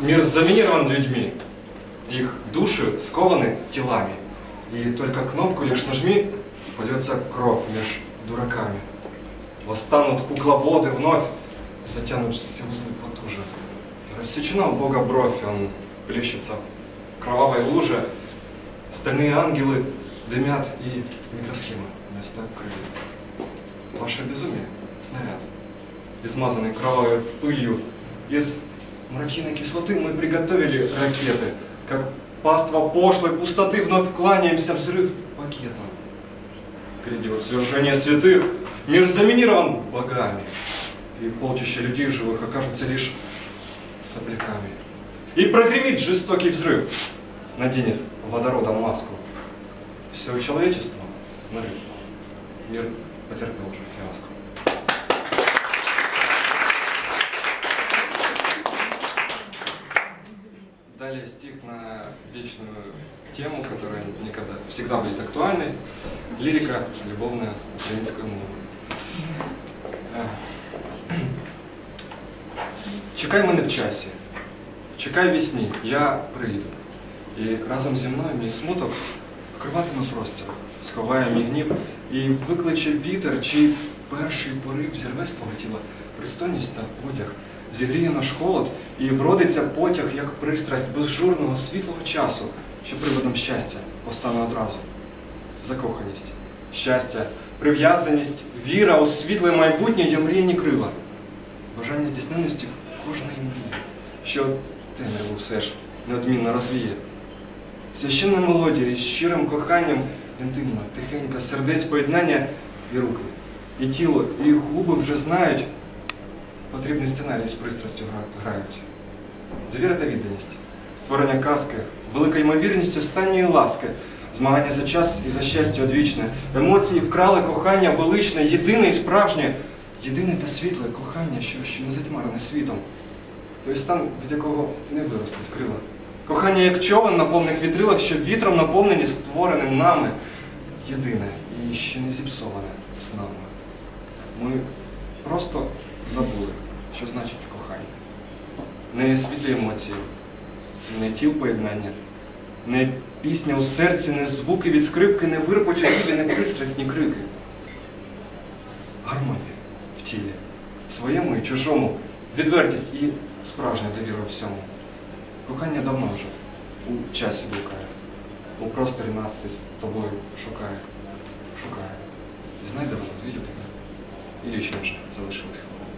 Мир заминирован людьми. Их души скованы телами. И только кнопку лишь нажми, польется кровь меж дураками. Восстанут кукловоды вновь, затянут все узлы потуже. Рассечена у Бога бровь, он плещется в кровавой луже. Стальные ангелы дымят и микросхемы вместо крыльев. Ваше безумие — снаряд, измазанный кровавой пылью. Из муравьиной кислоты мы приготовили ракеты. Как паства пошлой пустоты вновь кланяемся взрыв пакетом. Грядет свержение святых, мир заминирован богами. И полчища людей живых окажутся лишь сопляками. И прогремит жестокий взрыв, наденет водородом маску. Все человечество нарыв. Мир потерпел уже фиаско. Далее стих на вечную тему, которая никогда, всегда будет актуальной. Лирика любовная українською мовою. Е, Чекай мене в часі, чекай вісні, я прийду. І разом зі мною мій смуток вкриватиме простір, сховає мій гнів і викличе вітер, чи перший порив зірве з твого тіла пристойність та одяг, зігріє наш холод і вродиться потяг, як пристрасть безжурного світлого часу, що приводом щастя постане одразу. Закоханість, щастя, прив'язаність, віра у світле майбутнє й омріяні крила, бажання здійсненості кожної мрії, що темряву все ж неодмінно розвіє. Священна мелодія із щирим коханням, інтимна, тихенька, сердець поєднання і руки, і тіло, і губи вже знають, потрібний сценарій з пристрастю грають. Довіра та відданість, створення казки, велика ймовірність останньої ласки, змагання за час і за щастя одвічне, емоції вкрали кохання величне, єдине і справжнє, єдине та світле кохання, що ще не затьмарене світом. Той стан, від якого не виростуть крила. Кохання як човен на повних вітрилах, що вітром наповнені створеним нами. Єдине і ще не зіпсоване з нами. Ми просто забули, що значить кохання. Не світлі емоції, не тіл поєднання, не пісня у серці, не звуки від скрипки, не вир почаїві, не пристрасні крики. Гармонія в тілі, своєму і чужому, відвертість і справжня довіра всьому. Кохання давно вже у часі блукає, у просторі нас із тобою шукає, шукає. І знайде воно дві людини. І лічно вже залишились хвилини.